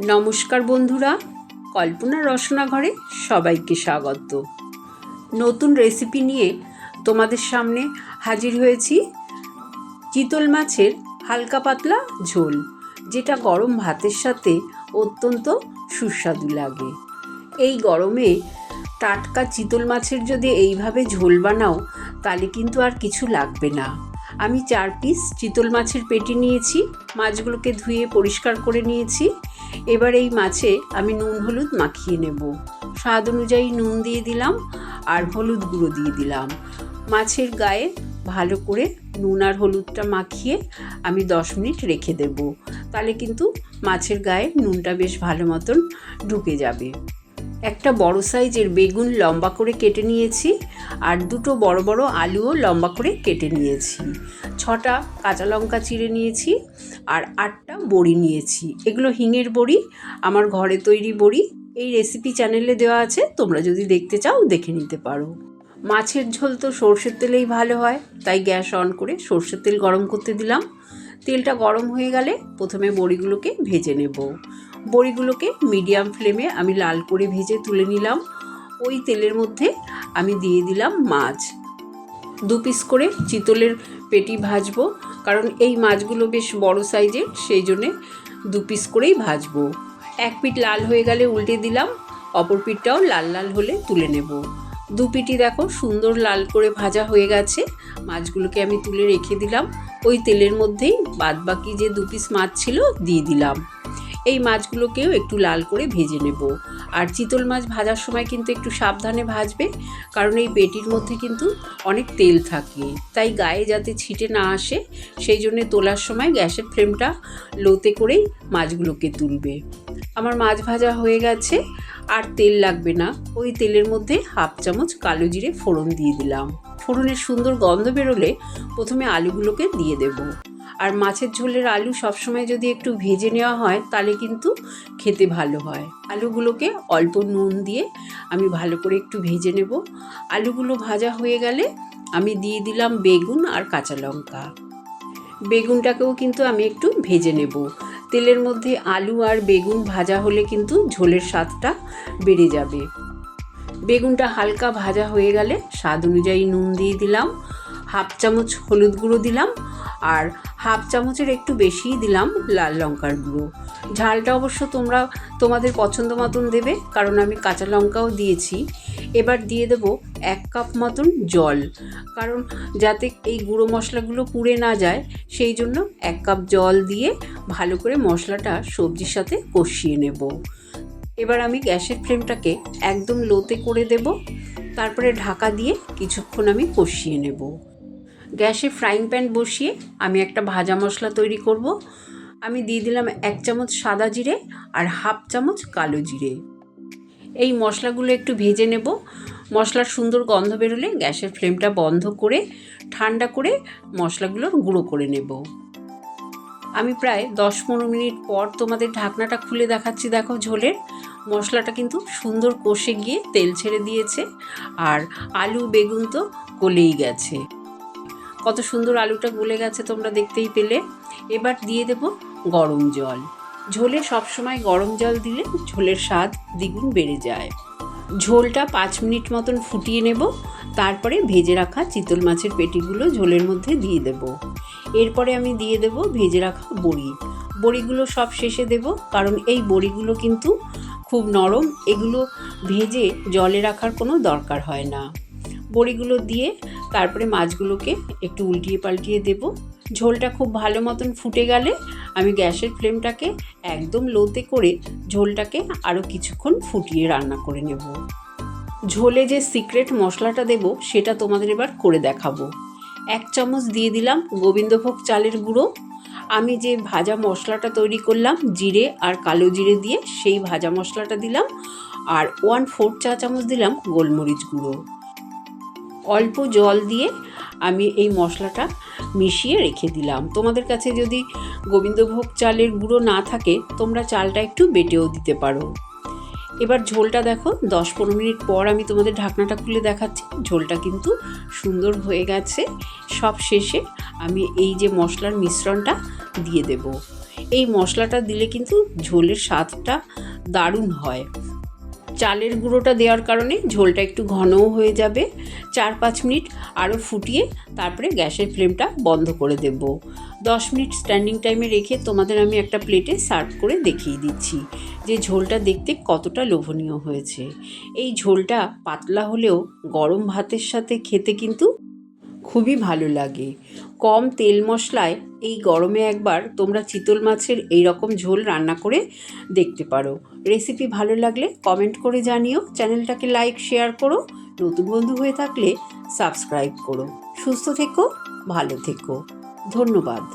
নমস্কার বন্ধুরা, কল্পনা রসনা ঘরে সবাইকে স্বাগত। নতুন রেসিপি নিয়ে তোমাদের সামনে হাজির হয়েছি চিতল মাছের হালকা পাতলা ঝোল, যেটা গরম ভাতের সাথে অত্যন্ত সুস্বাদু লাগে। এই গরমে টাটকা চিতল মাছের যদি এইভাবে ঝোল বানাও, তাহলে কিন্তু আর কিছু লাগবে না। আমি চার পিস চিতল মাছের পেটি নিয়েছি, মাছগুলোকে ধুয়ে পরিষ্কার করে নিয়েছি। এবার এই মাছে আমি নুন, হলুদ মাখিয়ে নেব। স্বাদ অনুযায়ী নুন দিয়ে দিলাম আর হলুদ গুঁড়ো দিয়ে দিলাম। মাছের গায়ে ভালো করে নুন আর হলুদটা মাখিয়ে আমি দশ মিনিট রেখে দেব। তাহলে কিন্তু মাছের গায়ে নুনটা বেশ ভালো মতন ঢুকে যাবে। একটা বড় সাইজের বেগুন লম্বা করে কেটে নিয়েছি আর দুটো বড় বড় আলুও লম্বা করে কেটে নিয়েছি। ছটা কাঁচা লঙ্কা চিড়ে নিয়েছি আর আটটা বড়ি নিয়েছি। এগুলো হিঙের বড়ি, আমার ঘরে তৈরি বড়ি। এই রেসিপি চ্যানেলে দেওয়া আছে, তোমরা যদি দেখতে চাও দেখে নিতে পারো। মাছের ঝোল তো সর্ষের তেলেই ভালো হয়, তাই গ্যাস অন করে সর্ষের তেল গরম করতে দিলাম। তেলটা গরম হয়ে গেলে প্রথমে বড়িগুলোকে ভেজে নেব। বড়িগুলোকে মিডিয়াম ফ্লেমে আমি লাল করে ভেজে তুলে নিলাম। ওই তেলের মধ্যে আমি দিয়ে দিলাম মাছ। দু পিস করে চিতলের পেটি ভাজবো, কারণ এই মাছগুলো বেশ বড় সাইজের, সেই জন্যে দু পিস করেই ভাজবো। এক পিঠ লাল হয়ে গেলে উল্টে দিলাম, অপর পিঠটাও লাল লাল হলে তুলে নেব। দু পিটি দেখো সুন্দর লাল করে ভাজা হয়ে গেছে, মাছগুলোকে আমি তুলে রেখে দিলাম। ওই তেলের মধ্যেই বাদবাকি যে দু পিস মাছ ছিল, দিয়ে দিলাম। এই মাছগুলোকেও একটু লাল করে ভেজে নেব। আর চিতল মাছ ভাজার সময় কিন্তু একটু সাবধানে ভাজবে, কারণ এই পেটির মধ্যে কিন্তু অনেক তেল থাকে। তাই গায়ে যাতে ছিটে না আসে, সেই জন্য তোলার সময় গ্যাসের ফ্লেমটা লোতে করেই মাছগুলোকে তুলবে। আমার মাছ ভাজা হয়ে গেছে, আর তেল লাগবে না। ওই তেলের মধ্যে হাফ চামচ কালো জিরে ফোড়ন দিয়ে দিলাম। ফোড়নের সুন্দর গন্ধ বেরোলে প্রথমে আলুগুলোকে দিয়ে দেবো। আর মাছের ঝোলের আলু সবসময় যদি একটু ভেজে নেওয়া হয়, তাহলে কিন্তু খেতে ভালো হয়। আলুগুলোকে অল্প নুন দিয়ে আমি ভালো করে একটু ভেজে নেব। আলুগুলো ভাজা হয়ে গেলে আমি দিয়ে দিলাম বেগুন আর কাঁচা লঙ্কা। বেগুনটাকেও কিন্তু আমি একটু ভেজে নেব। তেলের মধ্যে আলু আর বেগুন ভাজা হলে কিন্তু ঝোলের স্বাদটা বেড়ে যাবে। বেগুনটা হালকা ভাজা হয়ে গেলে স্বাদ অনুযায়ী নুন দিয়ে দিলাম। হাফ চামচ হলুদ গুঁড়ো দিলাম আর হাফ চামচের একটু বেশিই দিলাম লাল লঙ্কার গুঁড়ো। ঝালটা অবশ্য তোমরা তোমাদের পছন্দ মতন দেবে, কারণ আমি কাঁচা লঙ্কাও দিয়েছি। এবার দিয়ে দেব এক কাপ মতন জল, কারণ যাতে এই গুঁড়ো মশলাগুলো পুড়ে না যায়, সেই জন্য এক কাপ জল দিয়ে ভালো করে মশলাটা সবজির সাথে কষিয়ে নেব। এবার আমি গ্যাসের ফ্লেমটাকে একদম লোতে করে দেব, তারপরে ঢাকা দিয়ে কিছুক্ষণ আমি কষিয়ে নেব। গ্যাসে ফ্রাইং প্যান বসিয়ে আমি একটা ভাজা মশলা তৈরি করব। আমি দিয়ে দিলাম এক চামচ সাদা জিরে আর হাফ চামচ কালো জিরে। এই মশলাগুলো একটু ভেজে নেব। মশলার সুন্দর গন্ধ বেরোলে গ্যাসের ফ্লেমটা বন্ধ করে, ঠান্ডা করে মশলাগুলোর গুঁড়ো করে নেব। আমি প্রায় দশ পনেরো মিনিট পর তোমাদের ঢাকনাটা খুলে দেখাচ্ছি, দেখো ঝোলের। মশলাটা কিন্তু সুন্দর কষে গিয়ে তেল ছেড়ে দিয়েছে আর আলু, বেগুন তো গলেই গেছে। কত সুন্দর আলুটা গলে গেছে তোমরা দেখতেই পেলে। এবার দিয়ে দেব গরম জল। ঝোলে সবসময় গরম জল দিলে ঝোলের স্বাদ দ্বিগুণ বেড়ে যায়। ঝোলটা পাঁচ মিনিট মতন ফুটিয়ে নেব। তারপরে ভেজে রাখা চিতল মাছের পেটিগুলো ঝোলের মধ্যে দিয়ে দেব। এরপরে আমি দিয়ে দেব ভেজে রাখা বড়ি। বড়িগুলো সব শেষে দেব, কারণ এই বড়িগুলো কিন্তু খুব নরম। এগুলো ভেজে জলে রাখার কোনো দরকার হয় না। বড়িগুলো দিয়ে তারপরে মাছগুলোকে একটু উল্টিয়ে পাল্টিয়ে দেব। ঝোলটা খুব ভালো মতন ফুটে গেলে আমি গ্যাসের ফ্লেমটাকে একদম লোতে করে ঝোলটাকে আরও কিছুক্ষণ ফুটিয়ে রান্না করে নেব। ঝোলে যে সিক্রেট মশলাটা দেব, সেটা তোমাদের এবার করে দেখাবো। এক চামচ দিয়ে দিলাম গোবিন্দভোগ চালের গুঁড়ো। আমি যে ভাজা মশলাটা তৈরি করলাম, জিরে আর কালো জিরে দিয়ে সেই ভাজা মশলাটা দিলাম। আর ওয়ান ফোর চা চামচ দিলাম গোলমরিচ গুঁড়ো। অল্প জল দিয়ে আমি এই মশলাটা মিশিয়ে রেখে দিলাম। তোমাদের কাছে যদি গোবিন্দভোগ চালের গুঁড়ো না থাকে, তোমরা চালটা একটু বেটেও দিতে পারো। এবার ঝোলটা দেখো দশ পনেরো মিনিট পর আমি তোমাদের ঢাকনাটা খুলে দেখাচ্ছি। ঝোলটা কিন্তু সুন্দর হয়ে গেছে। সব শেষে আমি এই যে মশলার মিশ্রণটা দিয়ে দেব। এই মশলাটা দিলে কিন্তু ঝোলের স্বাদটা দারুণ হয়। চালের গুঁড়োটা দেওয়ার কারণে ঝোলটা একটু ঘনও হয়ে যাবে। চার পাঁচ মিনিট আরও ফুটিয়ে তারপরে গ্যাসের ফ্লেমটা বন্ধ করে দেব। দশ মিনিট স্ট্যান্ডিং টাইমে রেখে তোমাদের আমি একটা প্লেটে সার্ভ করে দেখিয়ে দিচ্ছি যে ঝোলটা দেখতে কতটা লোভনীয় হয়েছে। এই ঝোলটা পাতলা হলেও গরম ভাতের সাথে খেতে কিন্তু খুবই ভালো লাগে। কম তেল মশলায় এই গরমে একবার তোমরা চিতল মাছের এই রকম ঝোল রান্না করে দেখতে পারো। রেসিপি ভালো লাগলে কমেন্ট করে জানিও। চ্যানেলটাকে লাইক শেয়ার করো। নতুন বন্ধু হয়ে থাকলে সাবস্ক্রাইব করো। সুস্থ থেকো, ভালো থেকো। ধন্যবাদ।